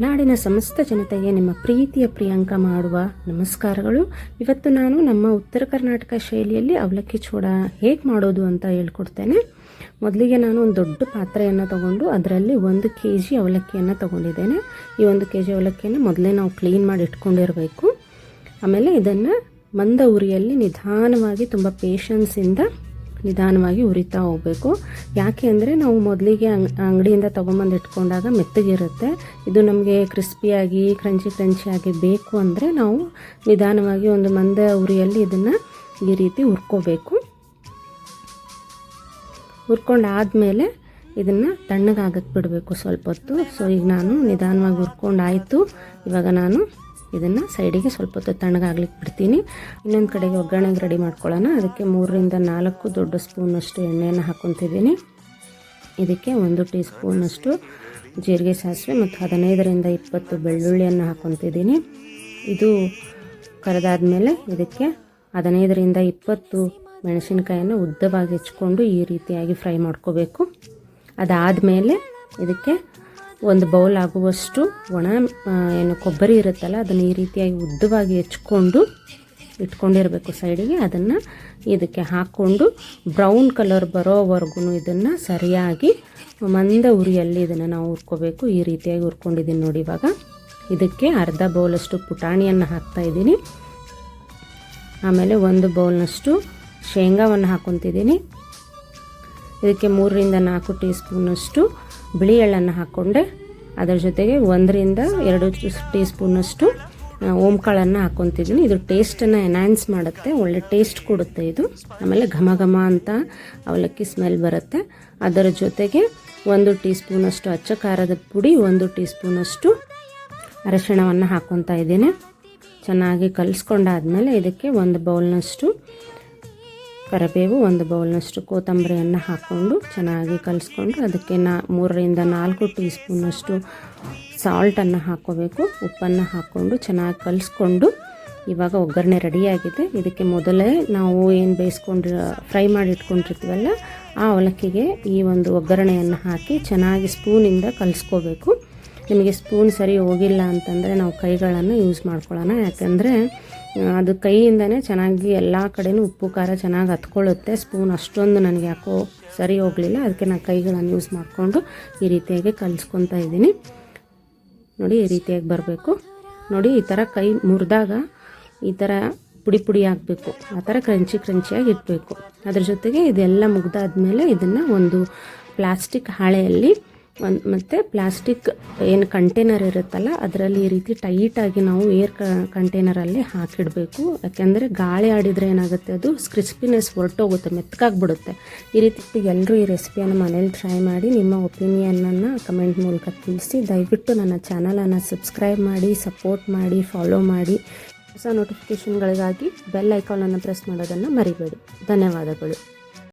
ನಾಡಿನ ಸಮಸ್ತ ಜನತೆಗೆ ನಿಮ್ಮ ಪ್ರೀತಿಯ ಪ್ರಿಯಾಂಕ ಮಾಡುವ ನಮಸ್ಕಾರಗಳು. ಇವತ್ತು ನಾನು ನಮ್ಮ ಉತ್ತರ ಕರ್ನಾಟಕ ಶೈಲಿಯಲ್ಲಿ ಅವಲಕ್ಕಿ ಚೂಡ ಹೇಗೆ ಮಾಡೋದು ಅಂತ ಹೇಳ್ಕೊಡ್ತೇನೆ. ಮೊದಲಿಗೆ ನಾನು ಒಂದು ದೊಡ್ಡ ಪಾತ್ರೆಯನ್ನು ತಗೊಂಡು ಅದರಲ್ಲಿ ಒಂದು ಕೆ ಜಿ ಅವಲಕ್ಕಿಯನ್ನು ತಗೊಂಡಿದ್ದೇನೆ. ಈ ಒಂದು ಕೆ ಜಿ ಅವಲಕ್ಕಿಯನ್ನು ಮೊದಲೇ ನಾವು ಕ್ಲೀನ್ ಮಾಡಿ ಇಟ್ಕೊಂಡಿರಬೇಕು. ಆಮೇಲೆ ಇದನ್ನು ಮಂದ ಉರಿಯಲ್ಲಿ ನಿಧಾನವಾಗಿ ತುಂಬ ಪೇಷನ್ಸಿಂದ ನಿಧಾನವಾಗಿ ಉರಿತಾ ಹೋಗಬೇಕು. ಯಾಕೆ ಅಂದರೆ ನಾವು ಮೊದಲಿಗೆ ಅಂಗಡಿಯಿಂದ ತೊಗೊಂಬಂದು ಇಟ್ಕೊಂಡಾಗ ಮೆತ್ತಗಿರುತ್ತೆ. ಇದು ನಮಗೆ ಕ್ರಿಸ್ಪಿಯಾಗಿ, ಕ್ರಂಚಿ ಕ್ರಂಚಿಯಾಗಿ ಬೇಕು ಅಂದರೆ ನಾವು ನಿಧಾನವಾಗಿ ಒಂದು ಮಂದ ಉರಿಯಲ್ಲಿ ಇದನ್ನು ಈ ರೀತಿ ಹುರ್ಕೋಬೇಕು. ಹುರ್ಕೊಂಡಾದಮೇಲೆ ಇದನ್ನು ತಣ್ಣಗಾಗಕ್ಕೆ ಬಿಡಬೇಕು ಸ್ವಲ್ಪ ಹೊತ್ತು. ಸೊ, ಈಗ ನಾನು ನಿಧಾನವಾಗಿ ಹುರ್ಕೊಂಡಾಯಿತು. ಇವಾಗ ನಾನು ಇದನ್ನು ಸೈಡಿಗೆ ಸ್ವಲ್ಪ ಹೊತ್ತು ತಣ್ಣಗಾಗ್ಲಿಕ್ಕೆ ಬಿಡ್ತೀನಿ. ಇನ್ನೊಂದು ಕಡೆಗೆ ಒಗ್ಗರಣೆಗೆ ರೆಡಿ ಮಾಡ್ಕೊಳ್ಳೋಣ. ಅದಕ್ಕೆ ಮೂರರಿಂದ ನಾಲ್ಕು ದೊಡ್ಡ ಸ್ಪೂನಷ್ಟು ಎಣ್ಣೆಯನ್ನು ಹಾಕ್ಕೊತಿದ್ದೀನಿ ಇದಕ್ಕೆ ಒಂದು ಟೀ ಸ್ಪೂನಷ್ಟು ಜೀರಿಗೆ ಸಾಸಿವೆ ಮತ್ತು ಹದಿನೈದರಿಂದ ಇಪ್ಪತ್ತು ಬೆಳ್ಳುಳ್ಳಿಯನ್ನು ಹಾಕ್ಕೊತಿದ್ದೀನಿ ಇದು ಕರೆದಾದ್ಮೇಲೆ ಇದಕ್ಕೆ ಹದಿನೈದರಿಂದ ಇಪ್ಪತ್ತು ಮೆಣಸಿನಕಾಯಿಯನ್ನು ಉದ್ದವಾಗಿ ಹೆಚ್ಕೊಂಡು ಈ ರೀತಿಯಾಗಿ ಫ್ರೈ ಮಾಡ್ಕೋಬೇಕು. ಅದಾದಮೇಲೆ ಇದಕ್ಕೆ ಒಂದು ಬೌಲ್ ಆಗುವಷ್ಟು ಒಣ ಏನು ಕೊಬ್ಬರಿ ಇರುತ್ತಲ್ಲ, ಅದನ್ನು ಈ ರೀತಿಯಾಗಿ ಉದ್ದವಾಗಿ ಹೆಚ್ಕೊಂಡು ಇಟ್ಕೊಂಡಿರಬೇಕು ಸೈಡಿಗೆ. ಅದನ್ನು ಇದಕ್ಕೆ ಹಾಕ್ಕೊಂಡು ಬ್ರೌನ್ ಕಲರ್ ಬರೋವರೆಗೂ ಇದನ್ನು ಸರಿಯಾಗಿ ಮಂದ ಉರಿಯಲ್ಲಿ ಇದನ್ನು ನಾವು ಹುರ್ಕೋಬೇಕು. ಈ ರೀತಿಯಾಗಿ ಹುರ್ಕೊಂಡಿದ್ದೀನಿ ನೋಡಿ ಇವಾಗ. ಇದಕ್ಕೆ ಅರ್ಧ ಬೌಲಷ್ಟು ಪುಟಾಣಿಯನ್ನು ಹಾಕ್ತಾಯಿದ್ದೀನಿ ಆಮೇಲೆ ಒಂದು ಬೌಲ್ನಷ್ಟು ಶೇಂಗಾವನ್ನು ಹಾಕ್ಕೊತಿದ್ದೀನಿ ಇದಕ್ಕೆ ಮೂರರಿಂದ ನಾಲ್ಕು ಟೀ ಸ್ಪೂನಷ್ಟು ಬಿಳಿ ಎಳ್ಳನ್ನು ಹಾಕ್ಕೊಂಡೆ. ಅದರ ಜೊತೆಗೆ ಒಂದರಿಂದ ಎರಡು ಟೀ ಸ್ಪೂನಷ್ಟು ಓಂಕಾಳನ್ನು ಹಾಕ್ಕೊತಿದ್ದೀನಿ. ಇದು ಟೇಸ್ಟನ್ನು ಎನ್ಹಾನ್ಸ್ ಮಾಡುತ್ತೆ, ಒಳ್ಳೆ ಟೇಸ್ಟ್ ಕೊಡುತ್ತೆ ಇದು. ಆಮೇಲೆ ಘಮ ಘಮ ಅಂತ ಅವಲಕ್ಕಿ ಸ್ಮೆಲ್ ಬರುತ್ತೆ. ಅದರ ಜೊತೆಗೆ ಒಂದು ಟೀ ಸ್ಪೂನಷ್ಟು ಅಚ್ಚ ಖಾರದ ಪುಡಿ, ಒಂದು ಟೀ ಸ್ಪೂನಷ್ಟು ಅರಶಿಣವನ್ನು ಹಾಕ್ಕೊತಾ ಇದ್ದೀನಿ. ಚೆನ್ನಾಗಿ ಕಲಿಸ್ಕೊಂಡಾದ್ಮೇಲೆ ಇದಕ್ಕೆ ಒಂದು ಬೌಲ್ನಷ್ಟು ಕರಿಬೇವು ಒಂದು ಬೌಲ್ನಷ್ಟು ಕೊತ್ತಂಬರಿಯನ್ನು ಹಾಕ್ಕೊಂಡು ಚೆನ್ನಾಗಿ ಕಲಿಸ್ಕೊಂಡು ಅದಕ್ಕೆ ನಾ ಮೂರರಿಂದ ನಾಲ್ಕು ಟೀ ಸ್ಪೂನಷ್ಟು ಸಾಲ್ಟನ್ನು ಹಾಕ್ಕೋಬೇಕು. ಉಪ್ಪನ್ನು ಹಾಕ್ಕೊಂಡು ಚೆನ್ನಾಗಿ ಕಲಿಸ್ಕೊಂಡು ಇವಾಗ ಒಗ್ಗರಣೆ ರೆಡಿಯಾಗಿದೆ. ಇದಕ್ಕೆ ಮೊದಲೇ ನಾವು ಏನು ಬೇಯಿಸ್ಕೊಂಡು, ಫ್ರೈ ಮಾಡಿ ಇಟ್ಕೊಂಡಿರ್ತೀವಲ್ಲ ಆ ಅವಲಕ್ಕಿಗೆ ಈ ಒಂದು ಒಗ್ಗರಣೆಯನ್ನು ಹಾಕಿ ಚೆನ್ನಾಗಿ ಸ್ಪೂನಿಂದ ಕಲಿಸ್ಕೋಬೇಕು. ನಿಮಗೆ ಸ್ಪೂನ್ ಸರಿ ಹೋಗಿಲ್ಲ ಅಂತಂದರೆ ನಾವು ಕೈಗಳನ್ನು ಯೂಸ್ ಮಾಡ್ಕೊಳ್ಳೋಣ. ಯಾಕಂದರೆ ಅದು ಕೈಯಿಂದನೇ ಚೆನ್ನಾಗಿ ಎಲ್ಲ ಕಡೆಯೂ ಉಪ್ಪು, ಖಾರ ಚೆನ್ನಾಗಿ ಹತ್ಕೊಳ್ಳುತ್ತೆ. ಸ್ಪೂನ್ ಅಷ್ಟೊಂದು ನನಗೆ ಯಾಕೋ ಸರಿ ಹೋಗಲಿಲ್ಲ. ಅದಕ್ಕೆ ನಾನು ಕೈಗಳನ್ನು ಯೂಸ್ ಮಾಡಿಕೊಂಡು ಈ ರೀತಿಯಾಗಿ ಕಲಿಸ್ಕೊತಾ ಇದ್ದೀನಿ. ನೋಡಿ, ಈ ರೀತಿಯಾಗಿ ಬರಬೇಕು. ನೋಡಿ, ಈ ಥರ ಕೈ ಮುರಿದಾಗ ಈ ಥರ ಪುಡಿ ಪುಡಿ ಆಗಬೇಕು. ಆ ಥರ ಕ್ರಂಚಿ ಕ್ರಂಚಿಯಾಗಿ ಇಡಬೇಕು ಅದ್ರ ಜೊತೆಗೆ ಇದೆಲ್ಲ ಮುಗ್ದಾದ್ಮೇಲೆ ಇದನ್ನು ಒಂದು ಪ್ಲಾಸ್ಟಿಕ್ ಹಾಳೆಯಲ್ಲಿ ಒಂದು ಮತ್ತು ಪ್ಲಾಸ್ಟಿಕ್ ಏನು ಕಂಟೈನರ್ ಇರುತ್ತಲ್ಲ, ಅದರಲ್ಲಿ ಈ ರೀತಿ ಟೈಟಾಗಿ ನಾವು ಏರ್ ಕಂಟೈನರಲ್ಲಿ ಹಾಕಿಡಬೇಕು. ಯಾಕೆಂದರೆ ಗಾಳಿ ಆಡಿದರೆ ಏನಾಗುತ್ತೆ, ಅದು ಕ್ರಿಸ್ಪಿನೆಸ್ ಹೊರಟೋಗುತ್ತೆ ಮೆತ್ತಗಾಗ್ಬಿಡುತ್ತೆ ಈ ರೀತಿ ಎಲ್ಲರೂ ಈ ರೆಸಿಪಿಯನ್ನು ಮನೇಲಿ ಟ್ರೈ ಮಾಡಿ, ನಿಮ್ಮ ಒಪಿನಿಯನನ್ನು ಕಮೆಂಟ್ ಮೂಲಕ ತಿಳಿಸಿ, ದಯವಿಟ್ಟು ನನ್ನ ಚಾನಲನ್ನು ಸಬ್ಸ್ಕ್ರೈಬ್ ಮಾಡಿ ಸಪೋರ್ಟ್ ಮಾಡಿ ಫಾಲೋ ಮಾಡಿ. ಹೊಸ ನೋಟಿಫಿಕೇಷನ್ಗಳಿಗಾಗಿ ಬೆಲ್ ಐಕಾನನ್ನು ಪ್ರೆಸ್ ಮಾಡೋದನ್ನು ಮರಿಬೇಡಿ. ಧನ್ಯವಾದಗಳು.